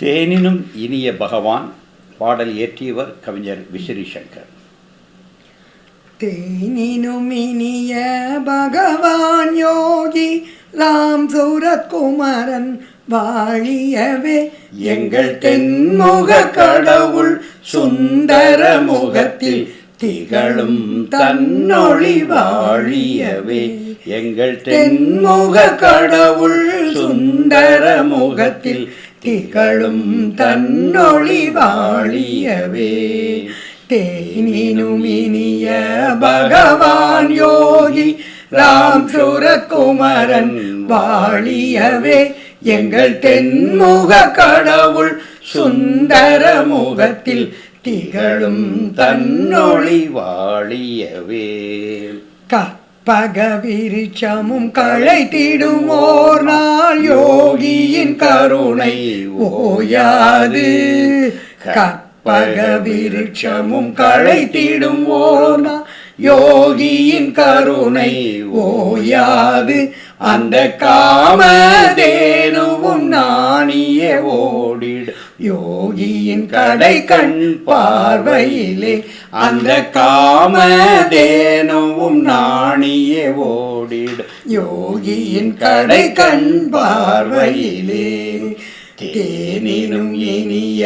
தேனினும் இனிய பகவான் பாடல் இயற்றியவர் கவிஞர் விசிறி சங்கர் தேனினும் இனிய பகவான் யோகி ராம் சூரத்குமரன் வாழியவே எங்கள் தென்முக கடவுள் சுந்தர முகத்தில் திகழும் தன்னொழி வாழியவே எங்கள் தென்முக கடவுள் சுந்தர முகத்தில் திகழும் தன்னொழி வாழியவே. தேனினும் இனிய பகவான் யோகி ராம் சுரகுமரன் வாழியவே. எங்கள் தென்முக கடவுள் சுந்தர முகத்தில் திகழும் தன்னொழி வாழியவே. கா கற்பக விருட்சமும் களைத்திடுமோர் நாள் யோகியின் கருணை ஓயாது. கற்பக களை களைத்திடும் ஓர் நாள் யோகியின் கருணை ஓயாது. அந்த காமதேனுவும் நாணிய ஓடி யோகியின் கடை கண் பார்வையிலே அந்த காமதேனுவும் நாணிய ஓடிடு யோகியின் கடை கண் பார்வையிலே தேனினும் இனிய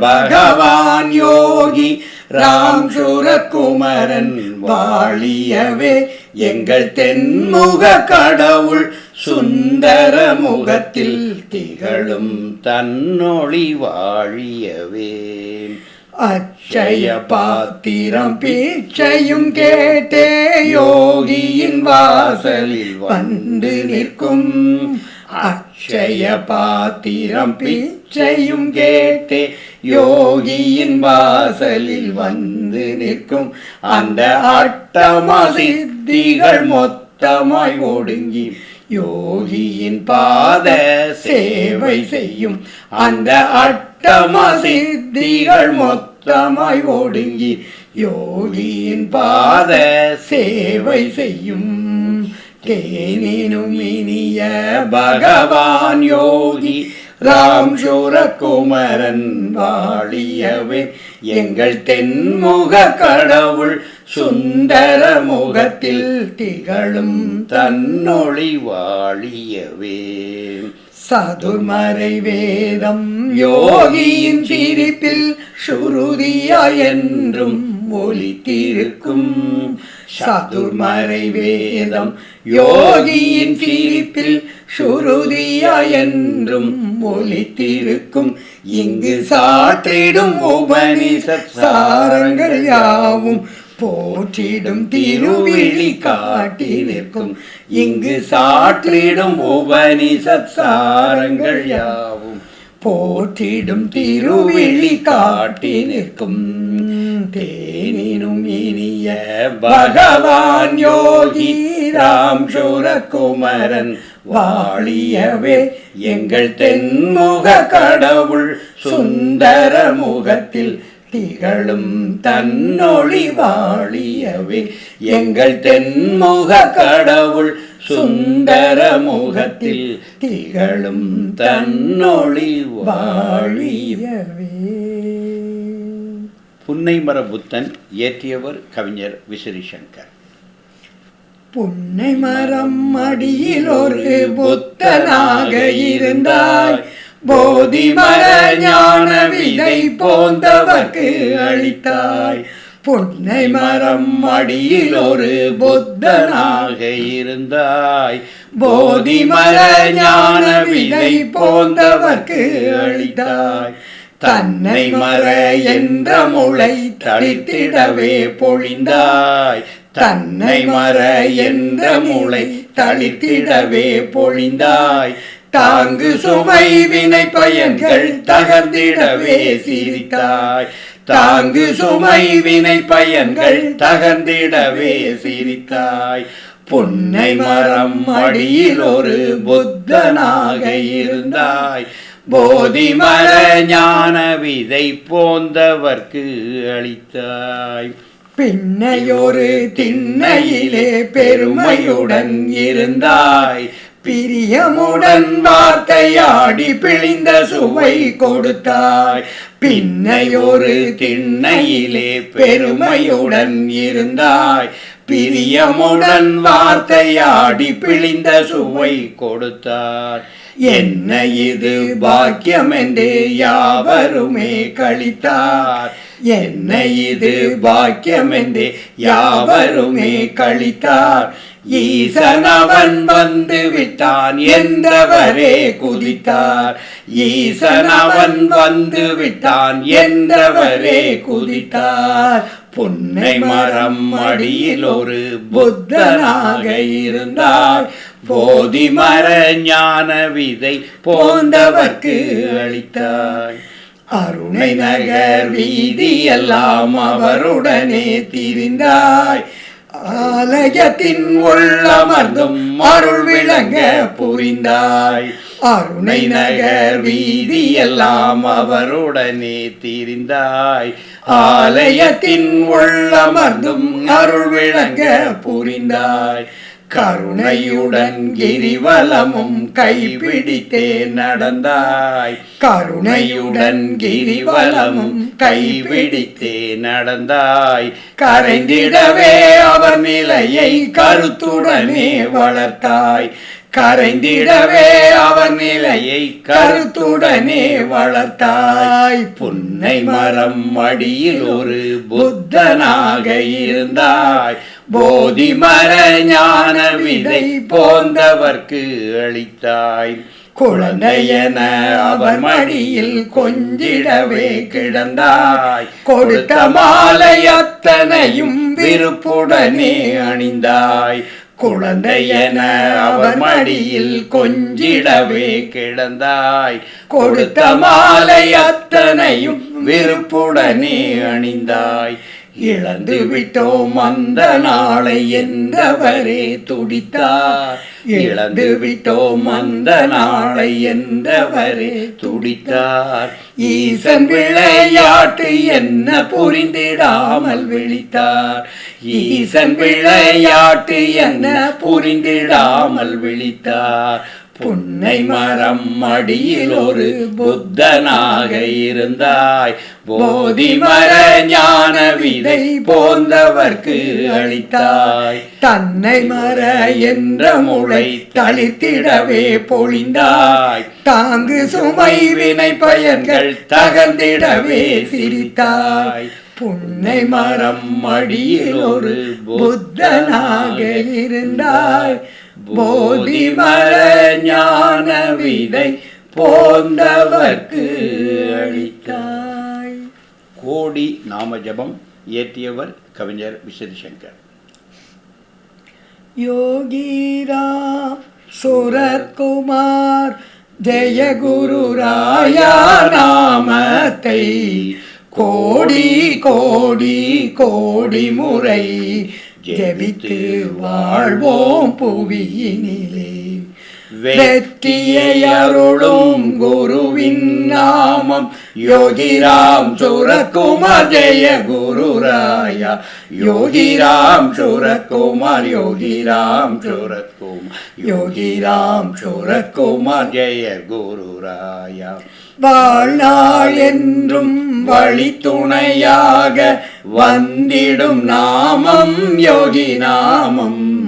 பகவான் யோகி ராம் சுரகுமரன் வாழியவே எங்கள் தென்முக கடவுள் சுந்தர முகத்தில் திகழும் தன்னொளி வாழியவே. அச்சய பாத்திரம் பீச்சையும் கேட்டே யோகியின் வாசலில் வந்து நிற்கும் அச்சய பாத்திரம் பிச்சையும் கேட்டே யோகியின் வாசலில் வந்து நிற்கும் அந்த அட்டமா சித்திகள் மொத்தமாய் ஒடுங்கி யோகியின் பாத சேவை செய்யும் அந்த அட்டமா சித்திகள் மொத்தமாய் ஒடுங்கி யோகியின் பாத சேவை செய்யும். தேனினும் இனிய பகவான் யோகி ராம் சூரகுமரன் வாழியவே. எங்கள் தென்முக கடவுள் சுந்தர முகத்தில் திகழும் தன்னொளி வாழியவே. சதுர்மறை வேதம் யோகியின் சிரிப்பில் சுருதியா என்றும் ஒலித்திருக்கும் சதுர்மறை வேதம் யோகியின் சிரிப்பில் சுருதியா என்றும் ஒலித்திருக்கும் இங்கு சாற்றிடும் உபனிஷத் சாரங்கள் யாவும் போற்றிடும் திருவிழி காட்டி நிற்கும் இங்கு சாற்றிடும் உபனிஷத் சாரங்கள் யாவும் போற்றிடும் திருவிழி காட்டி நிற்கும். தேனினும் இனிய பகவான் யோகி ராம் சூரகுமரன் வாழியவே எங்கள் தென்முக கடவுள் சுந்தர முகத்தில் திகழும் தன்னொழி வாழியவே எங்கள் தென்முக கடவுள் சுந்தர முகத்தில் திகழும் தன்னொளி வாழியவே புன்னைமர புத்தன் இயற்றியவர் கவிஞர் விசிறி சங்கர் புன்னை மரம் அடியில் ஒரு புத்தனாக இருந்தாய் போதி மர ஞான விதை போந்தவர்க்கு அளித்தாய். பொன்னை மரம் அடியில் ஒரு புத்தனாக இருந்தாய். போதி மர ஞான விதை போந்தவர்க்கு அளித்தாய். தன்னை மற என்ற முளை தளித்திடவே பொழிந்தாய். தன்னை மற என்ற முளை தளித்திடவே பொழிந்தாய். தாங்கு சுமை வினை பயன்கள் தகர்ந்திடவே சிரித்தாய். தாங்கு சுமை வினை பயன்கள் தகர்ந்திடவே சிரித்தாய் புன்னை மரம் அடியில் ஒரு புத்தனாக இருந்தாய். போதி மர ஞான விதை போந்தவர்க்கு அளித்தாய். பின்னையொரு திண்ணையிலே பெருமையுடன் இருந்தாய். பிரியமுடன் வார்த்தையாடி பிழிந்த சுவை கொடுத்தாய். பின்னையொரு திண்ணையிலே பெருமையுடன் இருந்தாய். பிரியமுடன் வார்த்தையாடி பிழிந்த சுவை கொடுத்தார் என்ன இது பாக்கியம் என்று யாவருமே கழித்தார். என்ன இது பாக்கியம் என்று யாவருமே கழித்தார். ஈசனவன் வந்து விட்டான் என்றவரே குதித்தார். ஈசனவன் வந்து விட்டான் என்றவரே குதித்தார். புன்னை மரம் அடியில் ஒரு புத்தனாக இருந்தார். போதி மர ஞான விதை போந்தவர்க்கு அளித்தார். அருணை நகர் வீதி எல்லாம் அவருடனே திரிந்தாய் ஆலயத்தின் உள்ளமர்ந்தும் அருள் விளங்க புரிந்தாய். அருணை நகர் வீதி எல்லாம் அவருடனே திரிந்தாய். ஆலயத்தின் உள்ளமர்ந்தும் அருள் விளங்க புரிந்தாய். கருணையுடன் கிரிவலமும் கைப்பிடித்தே நடந்தாய். கருணையுடன் கிரிவலமும் கைப்பிடித்தே நடந்தாய். கரைந்திடவே அவர் நிலையை கருத்துடனே வளர்த்தாய். கரைந்திடவே அவர் நிலையை கருத்துடனே வளர்த்தாய். புன்னை மரம் அடியில் ஒரு புத்தனாக இருந்தாய். போதி மர ஞான விதை போந்தவர்க்கு அளித்தாய். குழந்தையன அவர் மடியில் கொஞ்சிடவே கிடந்தாய். கொடுத்த மாலை அத்தனையும் விருப்புடனே அணிந்தாய். குழந்தையன அவர் மடியில் கொஞ்சிடவே கிடந்தாய். கொடுத்த மாலை அத்தனையும் விருப்புடனே அணிந்தாய். இழந்து விட்டோம் அந்த நாளை என்றவரே துடித்தார். இழந்து விட்டோம் அந்த நாளை என்றவரே துடித்தார். ஈசன் விளையாட்டு என்ன புரிந்திடாமல் விழித்தார். ஈசன் விளையாட்டு என்ன புரிந்திடாமல் விழித்தார். புன்னை மரம் அடியில் ஒரு புத்தனாக இருந்தாய். போதி மர ஞான விதை போந்தவர்க்கு அளித்தாய். தன்னை மர என்ற முளை தளிர்த்திடவே பொழிந்தாய். தாங்கு சுமை வினை பயன்கள் தகர்ந்திடவே சிரித்தாய். புன்னை மரம் மடியில் ஒரு புத்தனாக இருந்தாய். போதி மர ஞான விதை போந்தவர்க்கு அளித்தாய். கோடி நாம ஜபம் இயற்றியவர் கவிஞர் விசதிசங்கர் யோகிரா சுரத்குமார் ஜெய குரு ராயா நாமத்தை கோடி கோடி கோடி முறை ஜெபித்து வாழ்வோம் புவியினிலே. வெற்றியை அருளும் குருவின் நாமம். யோகிராம் சுரக்குமார் ஜெய குரு ராயா யோகிராம் சுரக்குமார் யோகிராம் சுரக்குமார் யோகிராம் சுரக்குமார் ஜெய குரு ராயா வாழ்நாள் என்றும் வழி துணையாக வந்திடும் நாமம் யோகி நாமம்.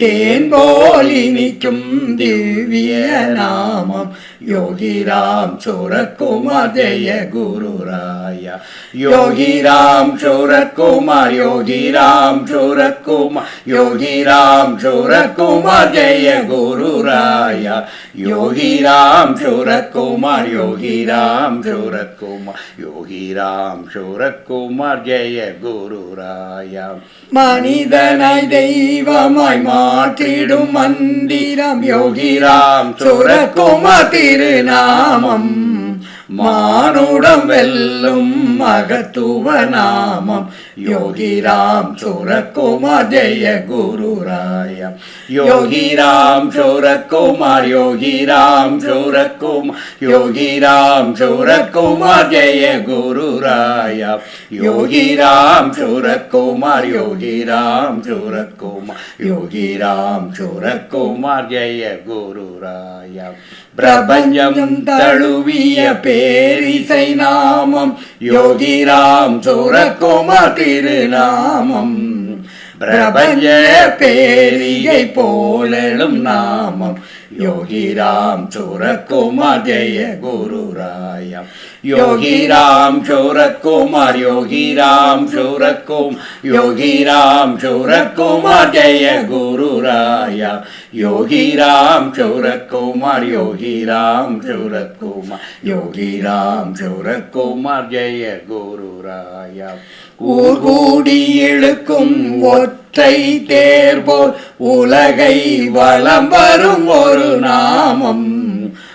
தேன் போல் இனிக்கும் திவ்ய நாமம் யோகிராம் சுரக்குமார் ஜெய குரு ராயா யோகிராம் சுரக்குமார் யோகிராம் சுரக்குமார் யோகிராம் சுரக்குமார் ஜெய குரு ராயா யோகிராம் சுரக்குமார் யோகிராம் சுரக்குமார் யோகிராம் சுரக்குமார் ஜெய குரு ராயா மனிதனை தெய்வமாய் மாற்றிடும் மந்திரம் யோகிராம் சுரக்குமார் திருநாமம் மானுடம் வெல்லும் மகத்துவ நாமம். யோகிராம் சுரக்குமார் ஜெய குருராய. யோகிராம் சுரக்குமார் யோகிராம் சுரக்குமார் யோகிராம் சுரக்குமார் ஜெய குருராய. யோகிராம் சுரக்குமார் யோகிராம் சுரக்குமார் யோகிராம் சுரக்குமார் ஜெய குருராய. பிரபஞ்சம் தழுவிய பேரிசை நாமம். யோகிராம் சுரகுமார் திருநாமம். பிரபஞ்ச பேரிகை போலெழும் நாமம். யோகிராம் சுரகுமார் ஜெய குருராயம். யோகிராம் சுரகுமார் யோகிராம் சுரக்கும் யோகிராம் சுரகுமார் ஜெய குருராயா யோகிராம் சுரகுமார் யோகிராம் சுரகுமார் யோகிராம் சுரகுமார் ஜெய குருராயா ஊர் கூடி இழுக்கும் ஒற்றை தேர்போல் உலகை வளம் வரும் ஒரு நாமம்.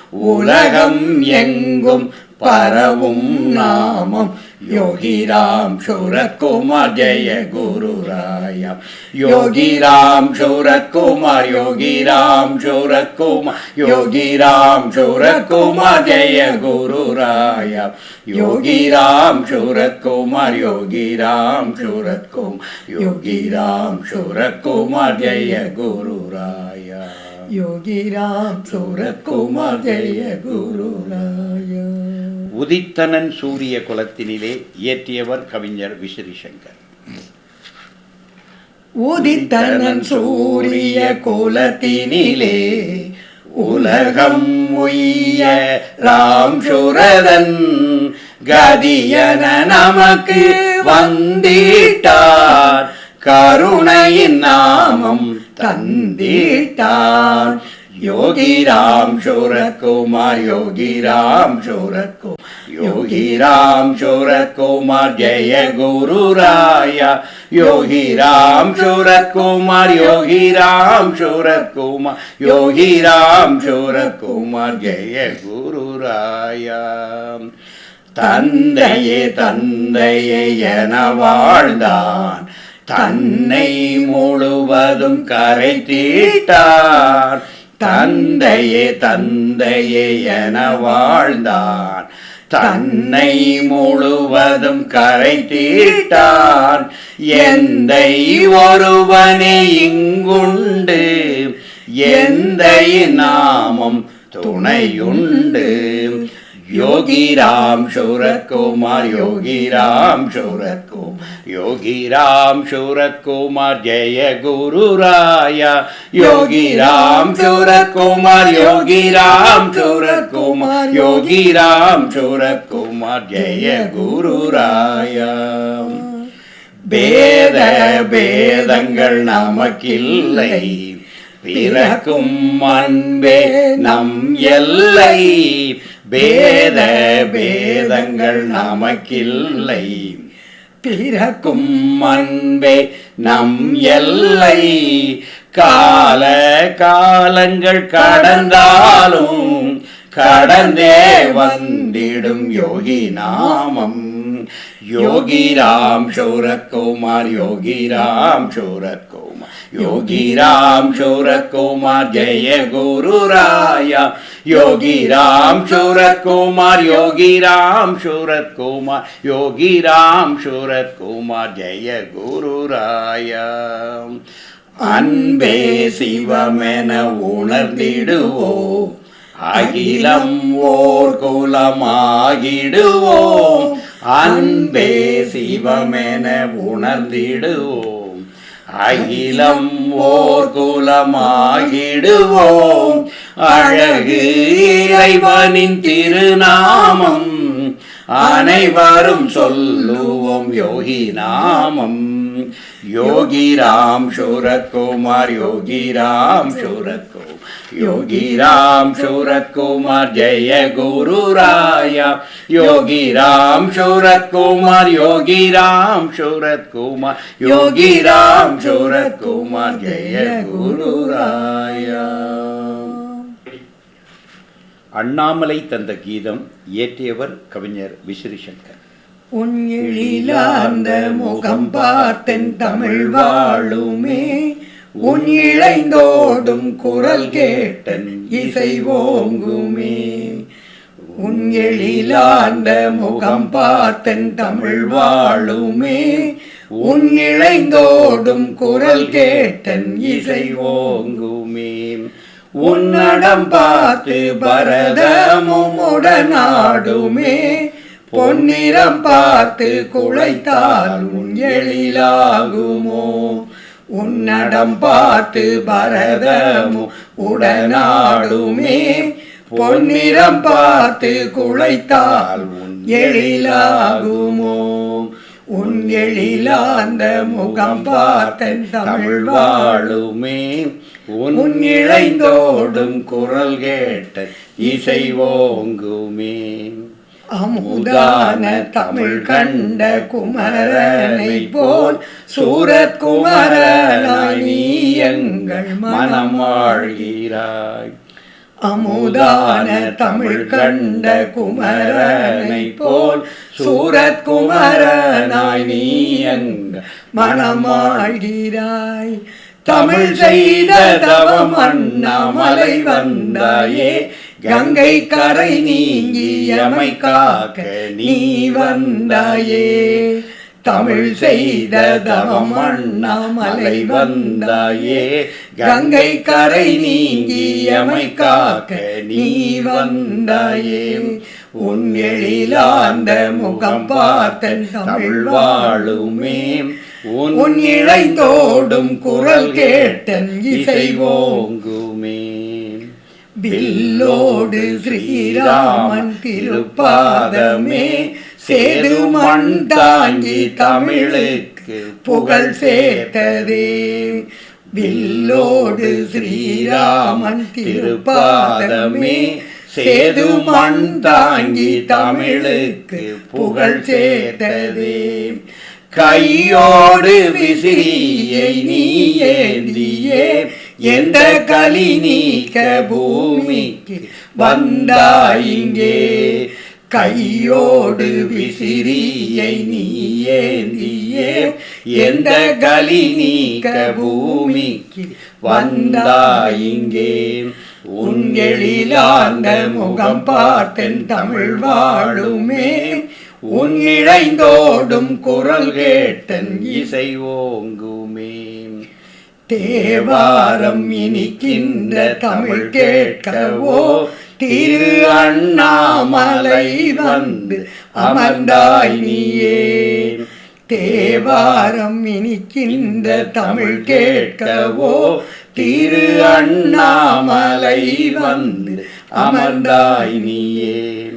உலகம் எங்கும் பரவும் நாமம். யோகிராம் சுரகுமார் ஜெய குருராயம் யோகிராம் சுரகுமார் யோகிராம் சுரகுமார் யோகிராம் சுரகுமார் ஜெய குருராயம் யோகிராம் சுரகுமார் யோகிராம் சுரகுமார் யோகிராம் சுரகுமார் ஜெய குருராயா யோகிராம் சுரகுமார் ஜெய குருராயா உதித்தனன் சூரிய குலத்தினிலே இயற்றியவர் கவிஞர் விசிறி சங்கர் உதித்தனன் சூரிய குலத்தினிலே உலகம் உய்ய ராம் சுரதன் கதியன நமக்கு வந்தீட்டார். கருணையின் நாமம் தந்திட்டார். யோகிராம் சுரகுமார் யோகிராம் சுரகுமார் யோகிராம் சுரகுமார் ஜெய குருராயா. யோகிராம் சுரகுமார் राम शौरत कुमार जय गुरु राया தந்தையே தந்தையே என வாழ்ந்தான். தன்னை முழுவதும் கரை தீட்டார். தந்தையே தந்தையே என வாழ்ந்தான். தன்னை முழுவதும் கரை தீட்டான் எந்தை ஒருவனே இங்குண்டு எந்தை நாமம் துணையுண்டு. யோகிராம் சுரகுமார் யோகிராம் சுரகுமார் யோகிராம் சுரகுமார் ஜெய குருராயா. யோகிராம் சுரகுமார் யோகிராம் சுரகுமார் யோகிராம் சுரகுமார் ஜெய குருராயா. பேத பேதங்கள் நமக்கில்லை பிறக்கும் அன்பே நம் எல்லை. பேத பேதங்கள் நமக்கில்லை பிறக்கும் அன்பே நம் எல்லை. கால காலங்கள் கடந்தாலும் கடந்தே வந்திடும் யோகி நாமம். யோகிராம் சூரக்குமார் யோகிராம் சூரக்குமார் யோகிராம் சூரக்குமார் ஜெய குருராயா. யோகிராம் சூரக்குமார் யோகிராம் சூரக்குமார் யோகிராம் जय ஜெய குருராயா. அன்பே சிவமென உணர்ந்திடுவோம் அகிலம் ஓர் குலமாகிடுவோம். அன்பே சிவமென உணர்ந்திடுவோம் அகிலம் ஓர் குலமாகிடுவோம். அழகு இறைவனின் திருநாமம். அனைவரும் சொல்லுவோம் யோகி நாமம். யோகிராம் சூரக்குமார் யோகிராம் சூரக்குமார் யோகிராம் சூரக்குமார் ஜெய குருராயா. யோகிராம் சூரக்குமார் யோகிராம் சூரக்குமார் யோகிராம் சூரக்குமார் ஜெய குருராயா. அண்ணாமலை தந்த கீதம் இயற்றியவர் கவிஞர் விசிறி சங்கர் உன் எழிலார்ந்த முகம் பார்த்தென் தமிழ் வாழுமே. உன் இழைந்தோடும் குரல் கேட்டன் இசை ஓங்குமே. உன் எழிலார்ந்த முகம் பார்த்தன் தமிழ் வாழுமே. உன் இழைந்தோடும் குரல் கேட்டன் இசை ஓங்குமே. உன்னடம் பார்த்து பரதமும் உடனாடுமே. பொன்னிறம் பார்த்து குழைத்தால் உன் எழிலாகுமோ. உன்னடம் பார்த்து பரதமும் உடனாடுமே. பொன்னிறம் பார்த்து குழைத்தால் எழிலாகுமோ. உன் எழிலாந்த முகம் பார்த்தன் தமிழ் வாழுமே. உன் இழைந்தோடும் குரல் கேட்ட இசை ஓங்குமே. அமுதான தமிழ் கண்ட குமரனை போல் சூரத் குமரனாய் நீ எங்கள் மனம் வாழ்கிறாய். அமுதான தமிழ் கண்ட குமரனை போல் சூரத் குமரனாய் நீ எங்கள் மனமாழ்கிறாய் தமிழ் செய்த தவம் அண்ணாமலை வந்தாயே. கங்கை கரை நீங்கி எமை காக்க நீ வந்தாயே. தமிழ் செய்த தவம் அண்ணாமலை வந்தாயே. கங்கை கரை நீங்கி எமை காக்க நீ வந்தாயே. உன் எழிலாந்த முகம் பார்த்த தமிழ் வாழுமே. உன் இழைந்தோடும் குரல் கேட்டன் இசை ஓங்குமே வில்லோடு ஸ்ரீராமன் திருப்பாதமே சேது மண் தாங்கி தமிழுக்கு புகழ் சேர்த்ததே. வில்லோடு ஸ்ரீராமன் திருப்பாதமே சேது மண் தாங்கி தமிழுக்கு புகழ் சேர்த்ததே. கையோடு விசிறியை நீ ஏந்தியே. எந்த களி நீக்க பூமிக்கு வந்தாயிங்கே கையோடு விசிறியை நீ ஏந்தியே? எந்த களி நீக்க பூமிக்கு வந்தாயிங்கே உன் எழிலாந்த முகம் பார்த்தென் தமிழ் வாழுமே. உன் இழைந்தோடும் குரல் கேட்டன் இசை ஓங்குமே. தேவாரம் இனிக்கின்ற தமிழ் கேட்கவோ திரு அண்ணாமலை வந்து அமர்ந்தாய் நீயே. தேவாரம் இனிக்கின்ற தமிழ் கேட்கவோ திரு அண்ணாமலை வந்து அமர்ந்தாய் நீயே.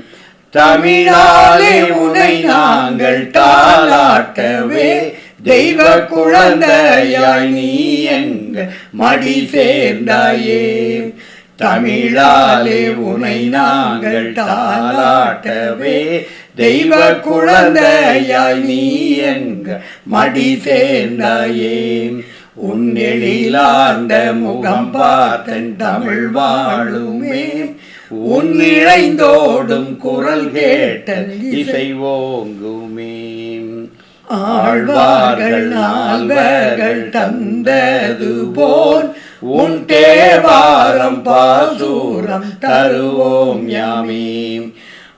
தமிழாலே உனை நாங்கள் தாளாட்டவே தெய்வ குழந்தையாய் நீ எங்க மடி சேர்ந்தாயே? தமிழாலே உனை நாங்கள் தாளாட்டவே. தெய்வ குழந்தையாய் நீ எங்க மடி சேர்ந்தாயே? உன்னெழிலார்ந்த முகம் பார்த்தன் தமிழ் வாழுமே. உன் இழைந்தோடும் குரல் கேட்டன் இசை ஓங்குமே. ஆழ்வார்கள் நால்வர்கள் தந்தது போல் உன் தேவாரம் பாசூரம் தருவோம் யாமே.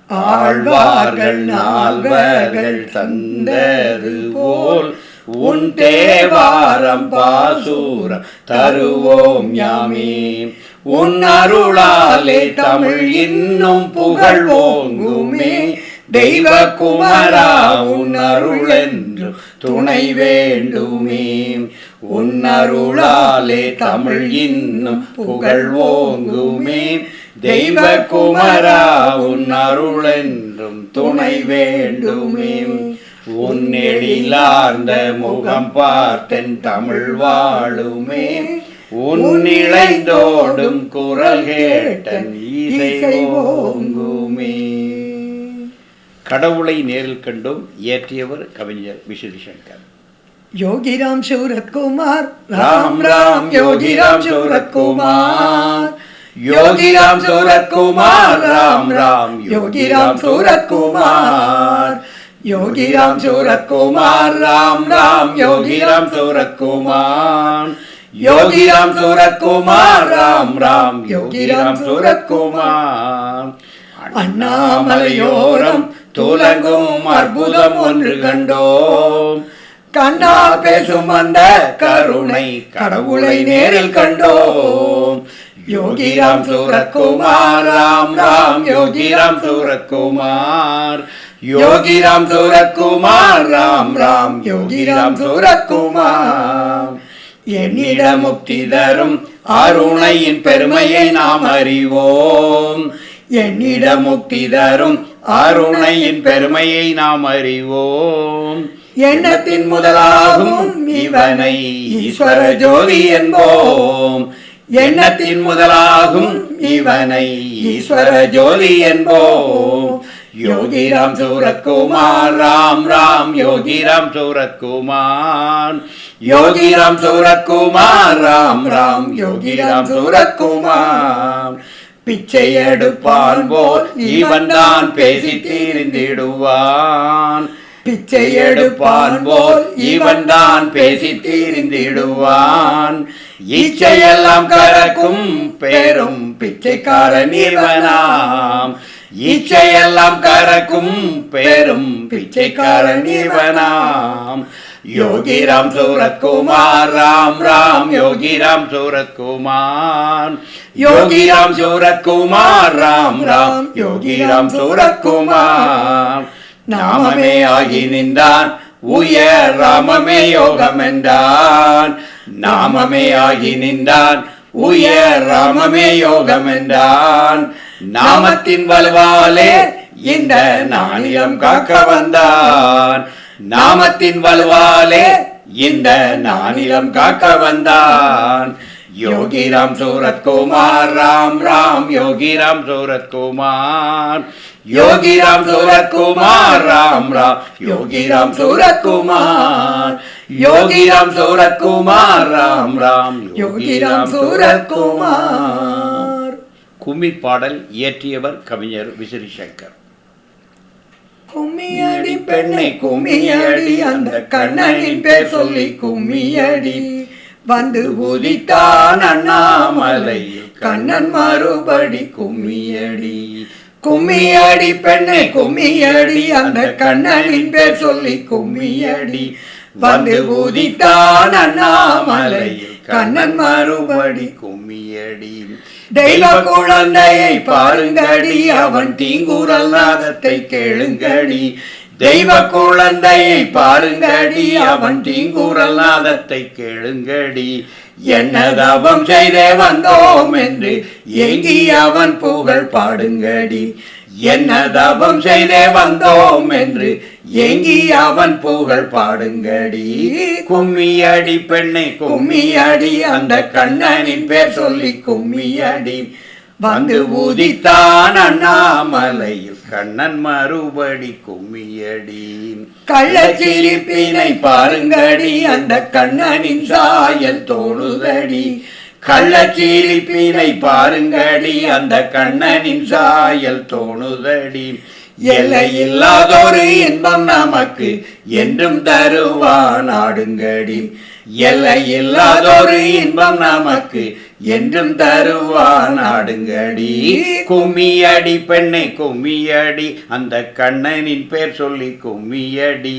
ஆழ்வார்கள் நால்வர்கள் தந்தது போல் உன் தேவாரம் பாசூரம் தருவோம் யாமே. உன் அருளாலே தமிழ் இன்னும் புகழ் ஓங்குமே. தெய்வ குமரா உன் அருள் என்று துணை வேண்டுமே. உன் அருளாலே தமிழ் இன்னும் புகழ் ஓங்குமே. தெய்வ குமரா உன் அருள் என்றும் துணை வேண்டுமே. உன் எழிலார்ந்த முகம் பார்த்தென் தமிழ் வாழுமே. உன் இழைந்தோடும் குரல் கேட்டன் இசை ஓங்குமே கடவுளை நேரில் கண்டோம் இயற்றியவர் கவிஞர் விசிறி சங்கர் யோகிராம் சூரத்குமார் ராம் ராம் யோகிராம் சூரத்குமார் யோகிராம் சூரத்குமார் ராம் ராம் யோகிராம் சூரத்குமார் யோகிராம் சூரத்குமார் ராம் ராம் யோகிராம் சூரத்குமார் யோகிராம் சூரத்குமார் ராம் ராம் யோகிராம் சூரத்குமார் அண்ணாமலையோரம் துலங்கும் அற்புதம் ஒன்று கண்டோம். கண்ணால் பேசும் அந்த கருணை கடவுளை நேரில் கண்டோம். யோகி ராம் சூரக்குமார் ராம் ராம் யோகி ராம் சூரக்குமார் யோகி ராம் சூரக்குமார் ராம் ராம் யோகி ராம் சூரக்குமார் என்னிடம் முக்தி தரும் அருணையின் பெருமையை நாம் அறிவோம். என்னிடம் முக்தி தரும் அருணையின் பெருமையை நாம் அறிவோம். எண்ணத்தின் முதலாகும் இவனை ஈஸ்வர ஜோதி என்போம். எண்ணத்தின் முதலாகும் இவனை ஈஸ்வர ஜோதி என்போம். யோகிராம் சூரத்குமார் ராம் ராம் யோகிராம் சூரத்குமார். யோகிராம் சூரத்குமார் ராம் ராம் யோகிராம் சூரத்குமார். பிச்சை எடுப்பான் போல் இவன் தான் பேசி தீர்ந்திடுவான். பிச்சை எடுப்பான் போல் இவன் தான் பேசி தீர்ந்திடுவான். இச்சையெல்லாம் கறக்கும் பெரும் பிச்சைக்காரன் இவனாம். இச்சையெல்லாம் கறக்கும் பெரும் பிச்சைக்காரன் இவனாம். யோகிராம் சூரத்குமார் ராம் ராம் யோகிராம் சூரத்குமார். யோகிராம் சூரத்குமார் ராம் ராம் யோகிராம் சூரத்குமார். நாமமே ஆகி நின்றான் உயர் ராமமே யோகம் என்றான் நாமமே ஆகி நின்றான் உயர் ராமமே யோகம் என்றான் நாமத்தின் வலுவாலே இந்த நாணயம் காக்க வந்தான் நாமத்தின் வலுவாலே இந்த நானிலம் காக்க வந்தான். யோகிராம் சூரத்குமார் ராம் ராம் யோகிராம் சூரத்குமார். யோகிராம் யோகி ராம் ராம் யோகிராம் சூரத்குமார். யோகிராம் யோகி ராம் ராம் யோகிராம் சூரத்குமார். கும்மி பாடல் இயற்றியவர் கவிஞர் விசிறி சங்கர் கும்மியடி பெண்ணை கும்மியடி அந்த கண்ணனின் பேர் சொல்லி கும்மியடி. வந்து உதித்தான் அண்ணாமலையில் கண்ணன் மறுபடி கும்மியடி. கும்மியடி பெண்ணை கும்மியடி அந்த கண்ணனின் பேர் சொல்லி கும்மியடி. வந்து உதித்தான் அண்ணாமலையில் கண்ணன் மறுபடி கும்மியடி. தெய்வ குழந்தையை பாருங்கடி அவன் தீங்குரல் நாதத்தை கேளுங்கடி. தெய்வ குழந்தையை பாருங்கடி அவன் தீங்குரல் நாதத்தை கேளுங்கடி. என்ன தவம் செய்தே வந்தோம் என்று ஏங்கி அவன் புகழ் பாடுங்கடி. என்ன தவம் செய்தே வந்தோம் என்று ஏங்கி அவன் புகழ் பாடுங்கடி. கும்மியடி பெண்ணை கும்மியடி அந்த கண்ணனின் பேர் சொல்லி கும்மியடி. வந்து ஊதித்தான் அண்ணாமலையில் கண்ணன் மறுபடி கும்மியடி. கள்ளச்சிரிப்பினை பாருங்கடி அந்த கண்ணனின் சாயல் தோணுதடி. கள்ளச்சிரிப்பினை பாருங்கடி அந்த கண்ணனின் சாயல் தோணுதடி. எல்லையில்லாதொரு இன்பம் நமக்கு என்றும் தருவான் ஆடுங்கடி. எல்லையில்லாதொரு இன்பம் நமக்கு என்றும் தருவான் ஆடுங்கடி. கும்மியடி பெண்ணை கும்மியடி அந்த கண்ணனின் பேர் சொல்லி கும்மியடி.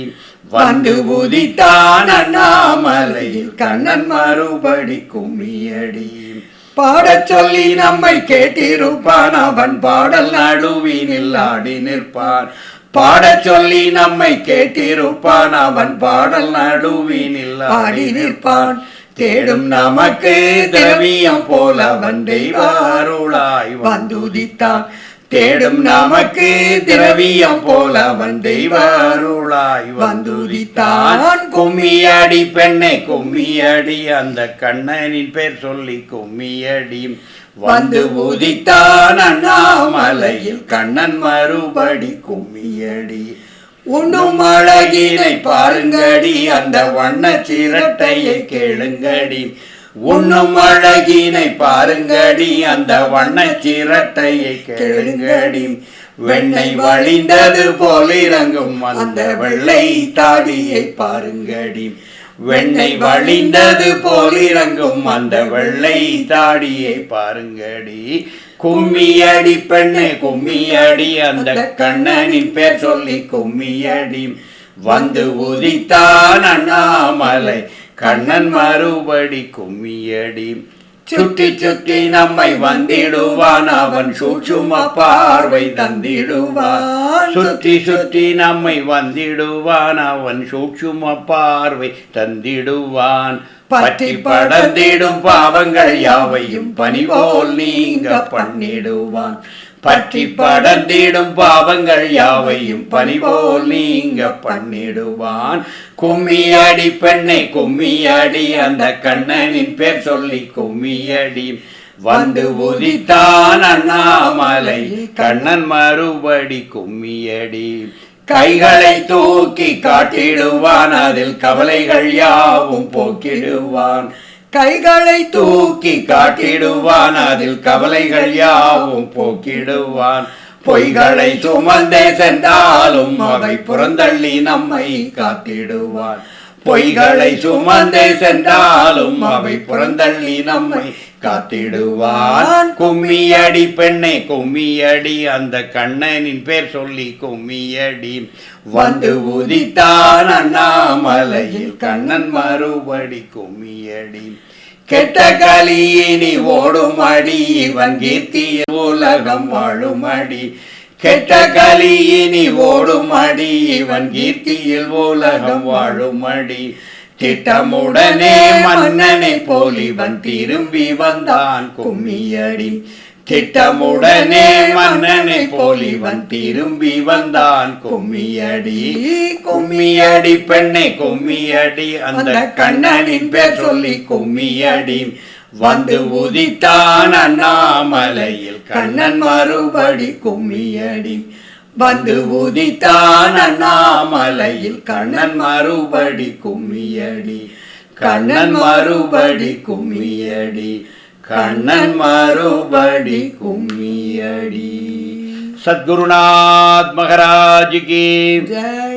வந்து உதித்தான் அண்ணாமலையில் கண்ணன் மறுபடி கும்மியடி. பாடச் சொல்லி நம்மை கேட்டிருப்பான். அவன் பாடல் நடுவினில் ஆடி நிற்பான். பாடச் சொல்லி நம்மை கேட்டிருப்பான். அவன் பாடல் நடுவினில் ஆடி நிற்பான். தேடும் நமக்கு திரவியம் போல அவன் தெய்வ அருளாய் வந்துதித்தான் தேடும் நமக்கு திரவியம் போல அவன் தெய்வ அருளாய் கும்மியடி பெண்ணை கும்மியடி அந்த கண்ணனின் பேர் சொல்லி கும்மியடி வந்து உதித்தான் அண்ணாமலையில். கண்ணன் மறுபடி கும்மியடி. உண்ணும் அழகினை பாருங்கடி அந்த வண்ண சிரட்டையை கேளுங்கடி. உண்ணும் அழகினை பாருங்கடி அந்த வண்ண சிரட்டையை கேளுங்கடி. வெண்ணை வழிந்தது போல் இறங்கும் அந்த வெள்ளை தாடியை பாருங்கடி. வெண்ணை வழிந்தது போல் இறங்கும் அந்த வெள்ளை தாடியை பாருங்கடி. கும்மியடி பெண்ணே கும்மியடி அந்த கண்ணனின் பேர் சொல்லி கும்மியடி. வந்து உதித்தான் அண்ணாமலை கண்ணன் மறுபடி கும்மியடி. சுற்றி சுற்றி நம்மை வந்திடுவான். அவன் சூட்சும பார்வை தந்திடுவான். சுற்றி சுற்றி நம்மை வந்திடுவான். அவன் சூட்சும பார்வை தந்திடுவான். பற்றி படர்ந்திடும் பாவங்கள் யாவையும் பனிபோல் நீங்க பண்ணிடுவான். பற்றி படர்ந்திடும் பாவங்கள் யாவையும் பனிபோல் நீங்க பண்ணிடுவான். கும்மியாடி பெண்ணை கும்மியடி அந்த கண்ணனின் பேர் சொல்லி கும்மியடி வந்து உதித்தான் அண்ணாமலை கண்ணன் மறுபடி கும்மியடி கைகளை தூக்கி காட்டிடுவான் அதில் கவலைகள் யாவும் போக்கிடுவான். கைகளை தூக்கி காட்டிடுவான். அதில் கவலைகள் யாவும் போக்கிடுவான். பொய்களை சுமந்தே சென்றாலும் அவை புறந்தள்ளி நம்மை காத்திடுவான். பொய்களை சுமந்தே சென்றாலும் அவை புறந்தள்ளி நம்மை காத்திடுவான். கும்மியடி பெண்ணே கும்மியடி. அந்த கண்ணனின் பேர் சொல்லி கும்மியடி. வந்து உதித்தான் அண்ணாமலையில் கண்ணன் மறுபடி கும்மியடி. கெட்ட கலியினி ஓடும் அடி இவன் கீர்த்தி உலகம் வாழும் அடி. கெட்ட கலியினி ஓடும் அடி இவன் கீர்த்தியில் உலகம் வாழும் அடி. திட்டமுடனே மன்னனை போல் இவன் திரும்பி வந்தான் கும்மியடி. திட்டமுடனே மன்னனை போல் இவன் திரும்பி வந்தான். கும்மியடி கும்மியடி பெண்ணை கும்மியடி. அந்த கண்ணனின் பேர் சொல்லி கும்மியடி. வந்து உதித்தான் அண்ணாமலையில் கண்ணன் மறுபடி கும்மியடி. வந்து உதித்தான் அண்ணாமலையில் கண்ணன் மறுபடி கும்மியடி. கண்ணன் மறுபடி கும்மியடி. கண்ணன் மறுபடி கும்மியடி. சத்குருநாத் மகாராஜ் கி ஜெய்